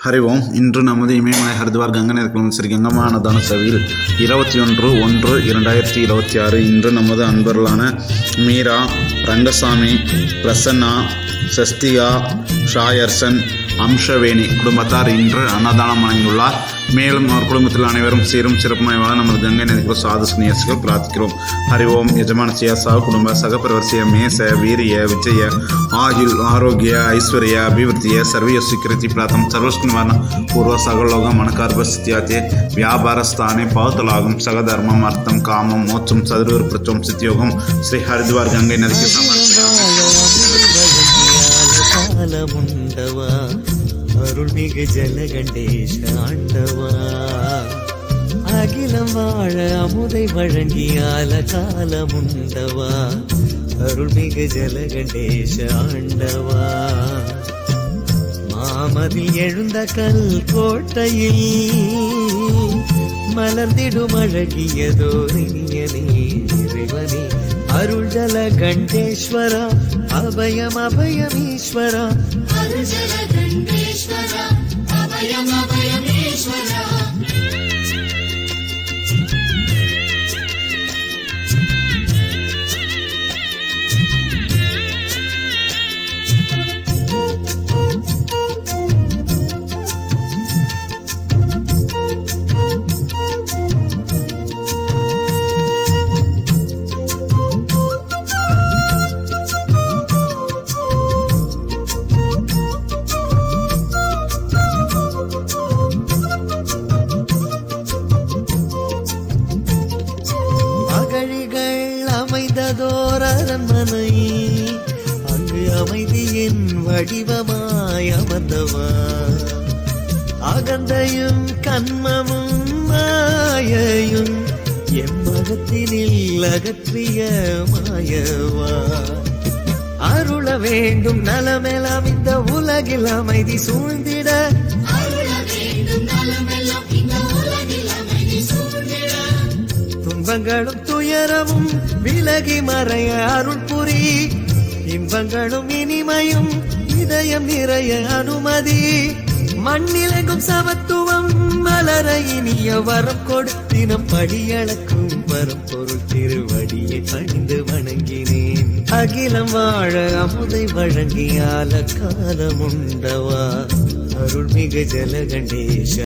ஹரி ஓம் இன்று நமது இமயமலை ஹரித்வார் கங்கை நதிக்குளம் ஸ்ரீ கங்கமானதான சபையில் இருபத்தி ஒன்று ஒன்று இரண்டாயிரத்தி இருபத்தி ஆறு இன்று நமது அன்பர்களான மீரா ரங்கசாமி பிரசன்னா சஸ்திகா ஷாயர்சன் அம்சவேணி குடும்பத்தார் இன்று அன்னதானம் வழங்கியுள்ளார். மேலும் அவர் குடும்பத்தில் அனைவரும் சீரும் சிறப்புமாய் வாழ நமது கங்கை நதிக்கு சுவாதிச நியசிகள் பிரார்த்திக்கிறோம். ஹரி ஓம் எஜமான சியாசாவ் குடும்ப சகபிரவர்சிய மேச வீரிய விஜய ஆயுள் ஆரோக்கிய ஐஸ்வர்ய அபிவிருத்திய சர்வீய சுக்கிருத்தி பிராத்தம் சர்வஸ்நிவாரண பூர்வ சகலோக மனக்கார்ப வியாபார ஸ்தானே பௌத்தலாகும் சகதர்மம் அர்த்தம் காமம் மோட்சம் சதுர்விருப்பம் சித்தியோகம் ஸ்ரீ ஹரித்வார் கங்கை நதிக்கு சமர்ப்பணம் ఉండవా அருள்மிகு ஜலகண்டேஷ ஆண்டவா. அகிலம் வாழ அமுதை வழங்கியால காலம் உண்டவா? அருள்மிகு ஜலகண்டேஷ ஆண்டவா. மாமதில் எழுந்த கல் கோட்டையில் மலர்ந்திடும் அழகியதோ இறைவனே அருள் ஜல கண்டேஸ்வரா అభయం అభయమీశ్వర అరుజల దండేశ్వర అభయం அமைந்ததோர் அரண்மனை அங்கு அமைதியின் வடிவமாய் அமர்ந்தவா? அகந்தையும் கண்மமும் மாயையும் எம்மகத்தினில் அகற்றிய மாயவா? அருள வேண்டும் நலமெலாம் இந்த உலகில் அமைதி சூழ்ந்திட இன்பங்களும் துயரமும் விலகி மறைய அருள் புரி. இன்பங்களும் இனிமையும் இதயம் நிறைய அனுமதி. மண்ணிலங்கும் சமத்துவம் மலர இனிய வரம் கொடுத்தினம். படியளக்கும் வரம் பொருள் திருவடியை பணிந்து வணங்கினேன். அகிலம் வாழ அமுதை வழங்கியால காலமுண்டவா. அருள்மிகு ஜலகண்டேஷ